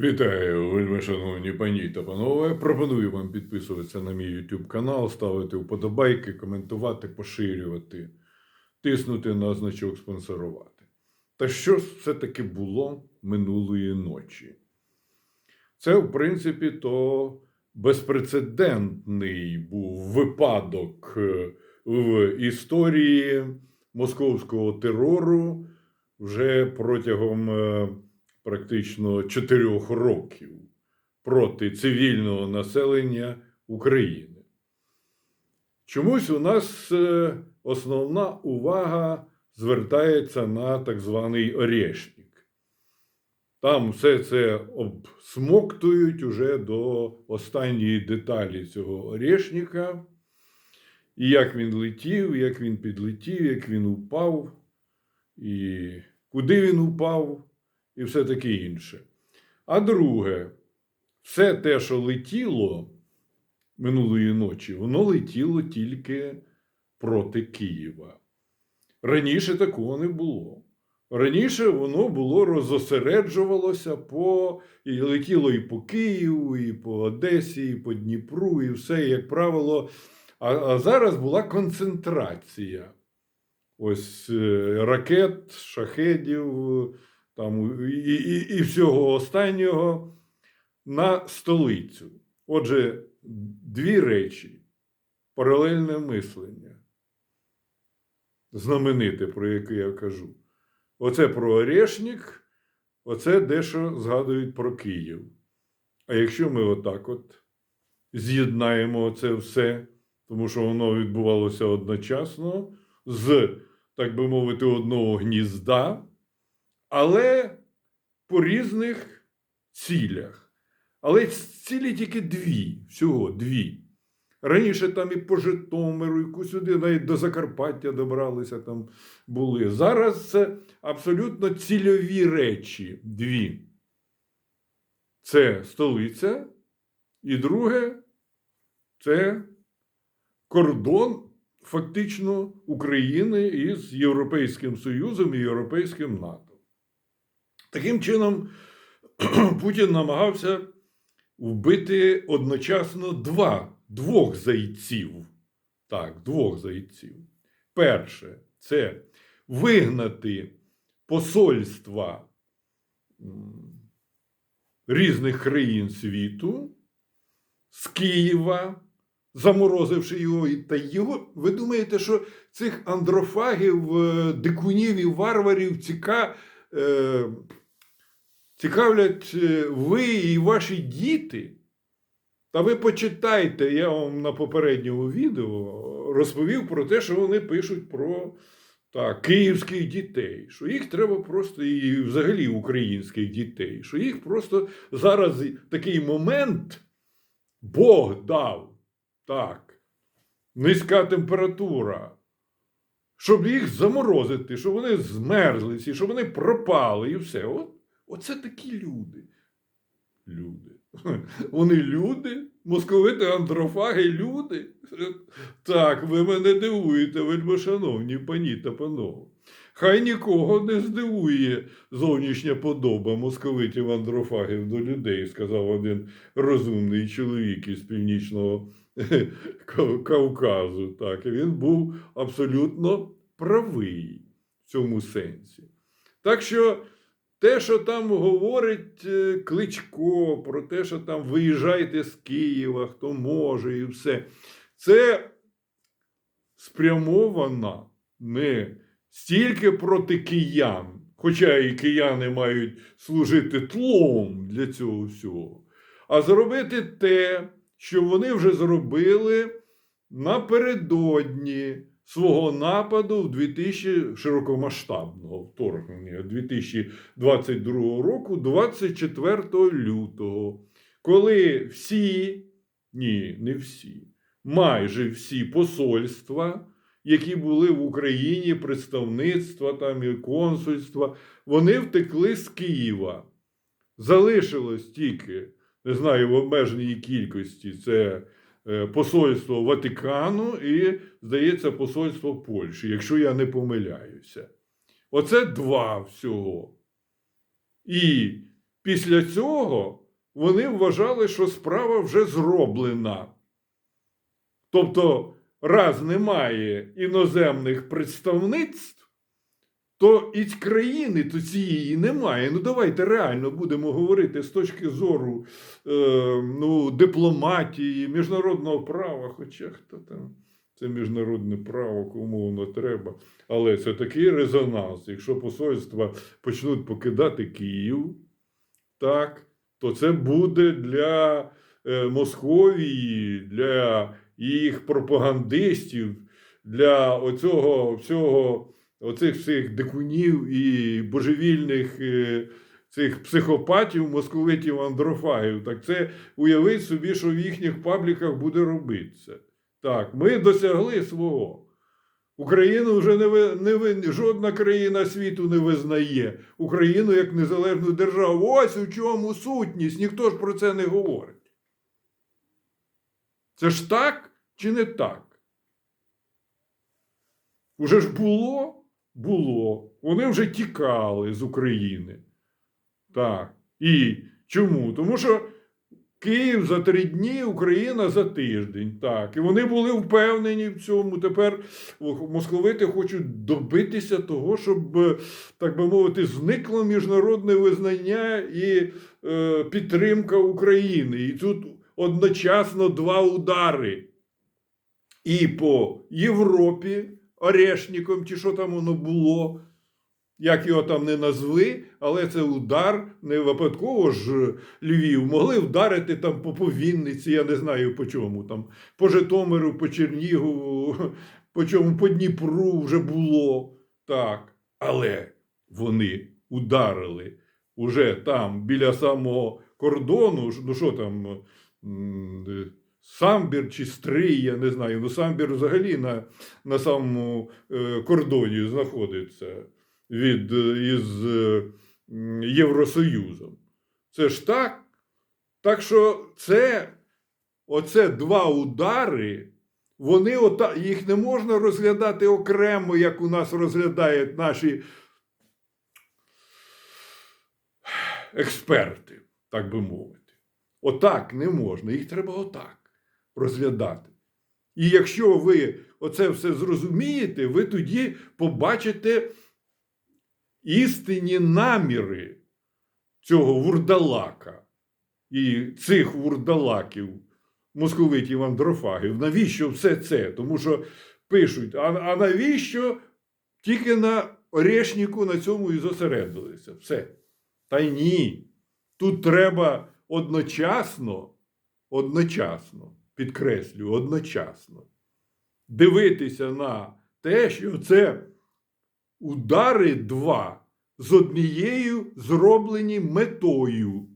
Вітаю, вельми шановні пані та панове. Пропоную вам підписуватися на мій YouTube канал, ставити вподобайки, коментувати, поширювати, тиснути на значок спонсорувати. Та що ж все-таки було минулої ночі? Це, в принципі, то безпрецедентний був випадок е, в історії московського терору вже протягом е, практично чотирьох років проти цивільного населення України. Чомусь у нас е, основна увага звертається на так званий Орешник. Там все це обсмоктують уже до останньої деталі цього Орешника. І як він летів, як він підлетів, як він упав, і куди він упав, і все таке інше. А друге, все те, що летіло минулої ночі, воно летіло тільки проти Києва. Раніше такого не було. Раніше воно було розосереджувалося по і летіло і по Києву, і по Одесі, і по Дніпру, і все, як правило. А, а зараз була концентрація ось е, ракет, шахедів там, і, і, і всього останнього на столицю. Отже, дві речі: паралельне мислення. Знамените, про яке я кажу. Оце про Орешник, оце дещо згадують про Київ. А якщо ми отак от з'єднаємо це все, тому що воно відбувалося одночасно з, так би мовити, одного гнізда, але по різних цілях. Але цілі тільки дві, всього дві. Раніше там і по Житомиру, і сюди навіть до Закарпаття добралися там були. Зараз це абсолютно цільові речі дві. Це столиця, і друге це кордон фактично України із Європейським Союзом і Європейським НАТО. Таким чином, Путін намагався вбити одночасно два, двох зайців. Так, двох зайців. Перше, це вигнати посольства різних країн світу з Києва, заморозивши його. Та його, ви думаєте, що цих андрофагів, е, дикунів і варварів ціка, е, цікавлять е, ви і ваші діти? Та ви почитайте, я вам на попередньому відео розповів про те, що вони пишуть про так, київських дітей, що їх треба просто, і взагалі українських дітей, що їх просто зараз такий момент Бог дав. Так, низька температура. Щоб їх заморозити, щоб вони змерзлися, щоб вони пропали і все. От, оце такі люди. Люди. Вони люди, московити андрофаги люди. Так, ви мене дивуєте, вельми шановні пані та панове. Хай нікого не здивує зовнішня подоба московитів андрофагів до людей, сказав один розумний чоловік із північного Кавказу. Так, він був абсолютно правий в цьому сенсі. Так що те, що там говорить е, Кличко, про те, що там виїжджайте з Києва, хто може, і все, це спрямовано не стільки проти киян, хоча і кияни мають служити тлом для цього всього, а зробити те, що вони вже зробили напередодні свого нападу в 2000 широкомасштабного вторгнення 2022 року, 24 лютого, коли всі, ні, не всі, майже всі посольства, які були в Україні, представництва там і консульства, вони втекли з Києва. Залишилось тільки, не знаю, в обмеженій кількості це посольство Ватикану і, здається, посольство Польщі, якщо я не помиляюся. Оце два всього. І після цього вони вважали, що справа вже зроблена. Тобто, раз немає іноземних представництв, то і країни то цієї немає. Ну давайте реально будемо говорити з точки зору е, ну, дипломатії, міжнародного права, хоча хто там. Це міжнародне право, кому воно треба. Але це такий резонанс. Якщо посольства почнуть покидати Київ, так, то це буде для е, Московії, для їх пропагандистів, для оцього всього, оцих всіх дикунів і божевільних е, цих психопатів, московитів, андрофагів. Так це уявіть собі, що в їхніх пабліках буде робитися. Так, ми досягли свого. Україну вже не, не, жодна країна світу не визнає Україну як незалежну державу. Ось у чому сутність. Ніхто ж про це не говорить. Це ж так чи не так? Уже ж було? Було. Вони вже тікали з України. Так. І чому? Тому що Київ за три дні, Україна за тиждень. Так. І вони були впевнені в цьому. Тепер московити хочуть добитися того, щоб, так би мовити, зникло міжнародне визнання і е, підтримка України. І тут одночасно два удари. І по Європі Орешником, чи що там воно було, як його там не назви, але це удар не випадково ж Львів. Могли вдарити там по, по Вінниці, я не знаю по чому там, по Житомиру, по Чернігову, по чому по Дніпру вже було. Так. Але вони ударили уже там біля самого кордону. Ну що там, е, Самбір чи Стрий, я не знаю. Ну, Самбір взагалі на, на самому е, кордоні знаходиться від, е, із е, Євросоюзом. Це ж так. Так що це, оце два удари, вони ота, їх не можна розглядати окремо, як у нас розглядають наші експерти, так би мовити. Отак не можна, їх треба отак розглядати. І якщо ви оце все зрозумієте, ви тоді побачите істинні наміри цього вурдалака і цих вурдалаків, московитів андрофагів. Навіщо все це? Тому що пишуть, а, а навіщо тільки на Орешнику на цьому і зосередилися? Все. Та й ні. Тут треба одночасно, одночасно, підкреслюю, одночасно дивитися на те, що це удари два з однією зроблені метою.